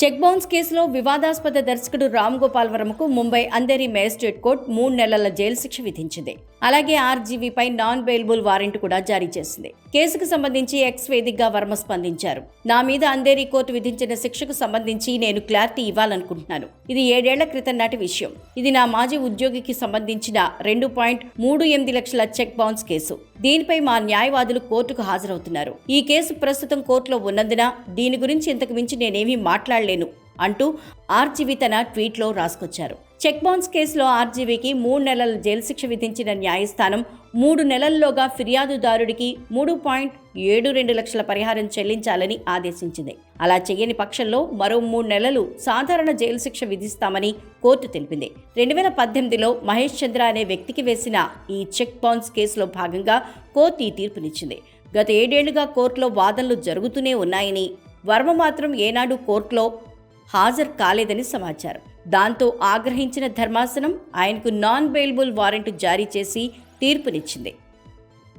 Check bounce కేసులో వివాదాస్పద దర్శకుడు రామ్ గోపాల్ వర్మకు ముంబై అందేరి మేజిస్ట్రేట్ కోర్టు మూడు నెలల జైలు శిక్ష విధించింది. అలాగే ఆర్జీవీపై నాన్ బెయిల్బుల్ వారెంట్ కూడా జారీ చేసింది. కేసుకు సంబంధించి ఎక్స్ వేదికగా వర్మ స్పందించారు. నా మీద అంధేరి కోర్టు విధించిన శిక్షకు సంబంధించి నేను క్లారిటీ ఇవ్వాలనుకుంటున్నాను. ఇది ఏడేళ్ళ క్రితం నాటి విషయం. ఇది నా మాజీ ఉద్యోగికి సంబంధించిన రెండు పాయింట్ మూడు ఎనిమిది లక్షల చెక్ బౌన్స్ కేసు. దీనిపై మా న్యాయవాదులు కోర్టుకు హాజరవుతున్నారు. ఈ కేసు ప్రస్తుతం కోర్టులో ఉన్నందున దీని గురించి ఇంతకు మించి నేనేమీ మాట్లాడలేను అంటూ ఆర్జీవి తన ట్వీట్లో రాసుకొచ్చారు. చెక్ బౌన్స్ కేసులో ఆర్జీవీకి మూడు నెలల జైలు శిక్ష విధించిన న్యాయస్థానం మూడు నెలల్లోగా ఫిర్యాదుదారుడికి మూడు పాయింట్ ఏడు రెండు లక్షల పరిహారం చెల్లించాలని ఆదేశించింది. అలా చేయని పక్షంలో మరో మూడు నెలలు సాధారణ జైలు శిక్ష విధిస్తామని కోర్టు తెలిపింది. రెండు వేల పద్దెనిమిదిలో మహేష్ చంద్ర అనే వ్యక్తికి వేసిన ఈ చెక్ బౌన్స్ కేసులో భాగంగా కోర్టు ఈ తీర్పునిచ్చింది. గత ఏడేళ్ళుగా కోర్టులో వాదనలు జరుగుతూనే ఉన్నాయని వర్మ మాత్రం ఏనాడు కోర్టులో హాజరు కాలేదని సమాచారం. దాంతో ఆగ్రహించిన ధర్మాసనం ఆయనకు నాన్ బెయిలబుల్ వారెంట్ జారీ చేసి తీర్పునిచ్చింది.